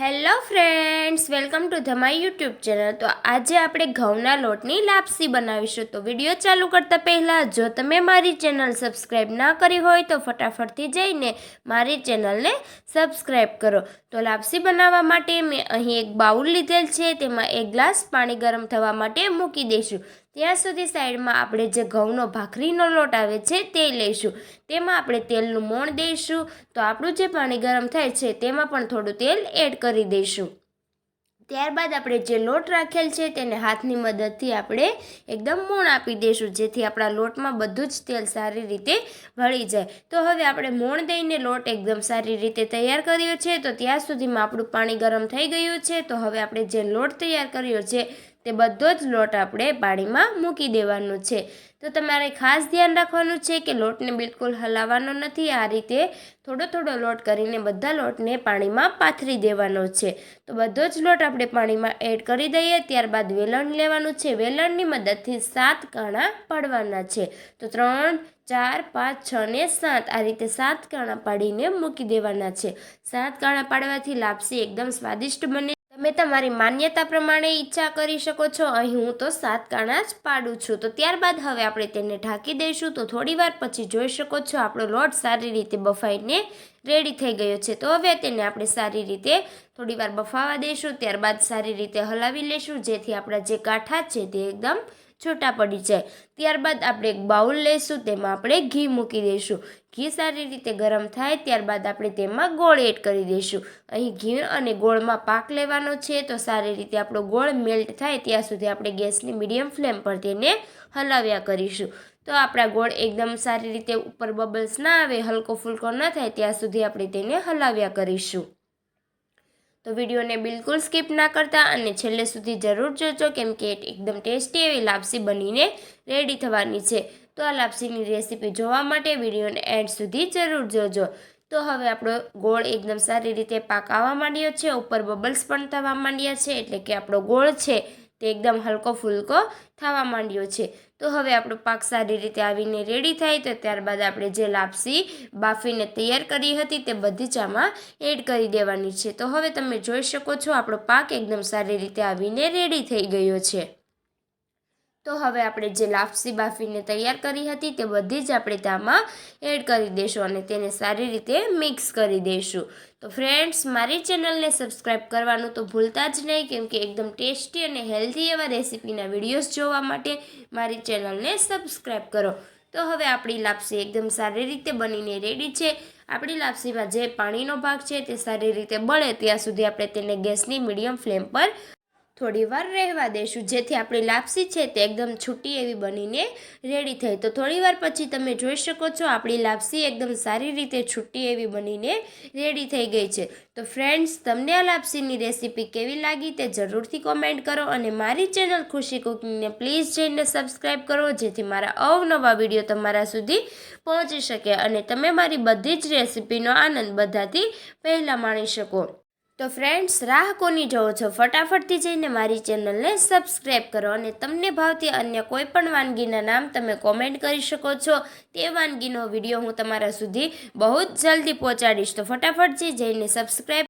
Hello friends, welcome to the my YouTube channel. તો આજે આપણે ઘઉંના લોટની લાપસી બનાવીશું. તો વીડિયો ચાલુ કરતાં પહેલાં, જો તમે મારી ચેનલ સબસ્ક્રાઈબ ના કરી હોય, તો ફટાફટથી જઈને મારી ચેનલને સબસ્ક્રાઈબ કરો. તો લાપસી બનાવવા માટે મેં અહીં એક બાઉલ લીધેલ છે. તેમાં એક ગ્લાસ પાણી ગરમ થવા માટે મૂકી દઈશું. ત્યાં સુધી સાઈડમાં આપણે જે ઘઉંનો ભાખરીનો લોટ આવે છે તે લઈશું. તેમાં આપણે તેલનું મોણ દઈશું. તો આપણું જે પાણી ગરમ થાય છે તેમાં પણ થોડું તેલ એડ કરી દઈશું. ત્યારબાદ આપણે જે લોટ રાખેલ છે તેને હાથની મદદથી આપણે એકદમ મોણ આપી દઈશું, જેથી આપણા લોટમાં બધું જ તેલ સારી રીતે વળી જાય. તો હવે આપણે મોણ દઈને લોટ એકદમ સારી રીતે તૈયાર કર્યો છે. તો ત્યાં સુધીમાં આપણું પાણી ગરમ થઈ ગયું છે. તો હવે આપણે જે લોટ તૈયાર કર્યો છે તે બધો જ લોટ આપણે પાણીમાં મૂકી દેવાનો છે. તો તમારે ખાસ ધ્યાન રાખવાનું છે કે લોટને બિલકુલ હલાવવાનો નથી. આ રીતે થોડો થોડો લોટ કરીને બધા લોટને પાણીમાં પાથરી દેવાનો છે. તો બધો જ લોટ આપણે પાણીમાં એડ કરી દઈએ. ત્યારબાદ વેલણ લેવાનું છે. વેલણની મદદથી સાત કાણા પાડવાના છે. તો ત્રણ, ચાર, પાંચ, છ ને સાત આ રીતે સાત કાણા પાડીને મૂકી દેવાના છે. સાત કાણા પાડવાથી લાપસી એકદમ સ્વાદિષ્ટ બને તમે તમારી માન્યતા પ્રમાણે ઈચ્છા કરી શકો છો. અહીં હું તો સાત કાણા જ પાડું છું. તો ત્યારબાદ હવે આપણે તેને ઢાંકી દઈશું. તો થોડી વાર પછી જોઈ શકો છો આપણો લોટ સારી રીતે બફાઈને રેડી થઈ ગયો છે. તો હવે તેને આપણે સારી રીતે થોડી વાર બફાવા દઈશું. ત્યારબાદ સારી રીતે હલાવી લઈશું જેથી આપણા જે કાંઠા છે તે એકદમ છૂટા પડી જાય. ત્યારબાદ આપણે એક બાઉલ લઈશું તેમાં આપણે ઘી મૂકી દઈશું ઘી સારી રીતે ગરમ થાય, ત્યારબાદ આપણે તેમાં ગોળ એડ કરી દઈશું અહીં ઘી અને ગોળમાં પાક લેવાનો છે, તો સારી રીતે આપણો ગોળ મેલ્ટ થાય, ત્યાં સુધી આપણે ગેસની મીડિયમ ફ્લેમ પર તેને હલાવ્યા કરીશું. તો આપણા ગોળ એકદમ સારી રીતે ઉપર બબલ્સ ના આવે, હલકો ફૂલકો ન થાય, ત્યાં સુધી આપણે તેને હલાવ્યા કરીશું. તો વિડીયોને બિલકુલ સ્કીપ ના કરતા અને છેલ્લે સુધી જરૂર જોજો કેમ કે એકદમ ટેસ્ટી એવી લાપસી બનીને રેડી થવાની છે. તો આ લાપસીની રેસીપી જોવા માટે વિડીયોને એન્ડ સુધી જરૂર જોજો. તો હવે આપણો ગોળ એકદમ સારી રીતે પાકાવા માંડ્યો છે. ઉપર બબલ્સ પણ થવા માંડ્યા છે એટલે કે આપણો ગોળ છે. તે એકદમ હલકો ફૂલકો થવા માંડ્યો છે. તો હવે આપણો પાક સારી રીતે આવીને રેડી થાય તો ત્યારબાદ આપણે જે લાપસી બાફીને તૈયાર કરી હતી તે બધી જ એડ કરી દેવાની છે. તો હવે તમે જોઈ શકો છો આપણો પાક એકદમ સારી રીતે આવીને રેડી થઈ ગયો છે. તો હવે આપણે જે લાપસી બાફીને તૈયાર કરી હતી તે બધી જ આપણે તેમાં એડ કરી દઈશું અને તેને સારી રીતે મિક્સ કરી દઈશું તો ફ્રેન્ડ્સ મારી ચેનલને સબસ્ક્રાઈબ કરવાનું તો ભૂલતા જ નહીં, કેમ કે એકદમ ટેસ્ટી અને હેલ્ધી એવા રેસીપીના વિડીયોઝ જોવા માટે મારી ચેનલને સબસ્ક્રાઈબ કરો. તો હવે આપણી લાપસી એકદમ સારી રીતે બનીને રેડી છે. આપણી લાપસીમાં જે પાણીનો ભાગ છે તે સારી રીતે બળે, ત્યાં સુધી આપણે તેને ગેસની મીડિયમ ફ્લેમ પર થોડી વાર રહેવા દઈશું જેથી આપણી લાપસી છે તે એકદમ છૂટી એવી બનીને રેડી થઈ. તો થોડી વાર પછી તમે જોઈ શકો છો, આપણી લાપસી એકદમ સારી રીતે છૂટી એવી બનીને રેડી થઈ ગઈ છે. તો ફ્રેન્ડ્સ તમને આ લાપસીની રેસીપી કેવી લાગી તે જરૂરથી કોમેન્ટ કરો અને મારી ચેનલ ખુશી કુકિંગને પ્લીઝ જઈને સબસ્ક્રાઈબ કરો, જેથી મારા અવનવા વીડિયો તમારા સુધી પહોંચી શકે અને તમે મારી બધી જ રેસીપીનો આનંદ બધાથી પહેલાં માણી શકો. તો ફ્રેન્ડ્સ રાહ કોની જોવો છો? ફટાફટથી જઈને મારી ચેનલને સબસ્ક્રાઈબ કરો અને તમને ભાવતી અન્ય કોઈ પણ વાનગીના નામ તમે કોમેન્ટ કરી શકો છો. તે વાનગીનો વીડિયો હું તમારા સુધી બહુ જ જલ્દી પહોંચાડીશ. તો ફટાફટથી જઈને સબસ્ક્રાઈબ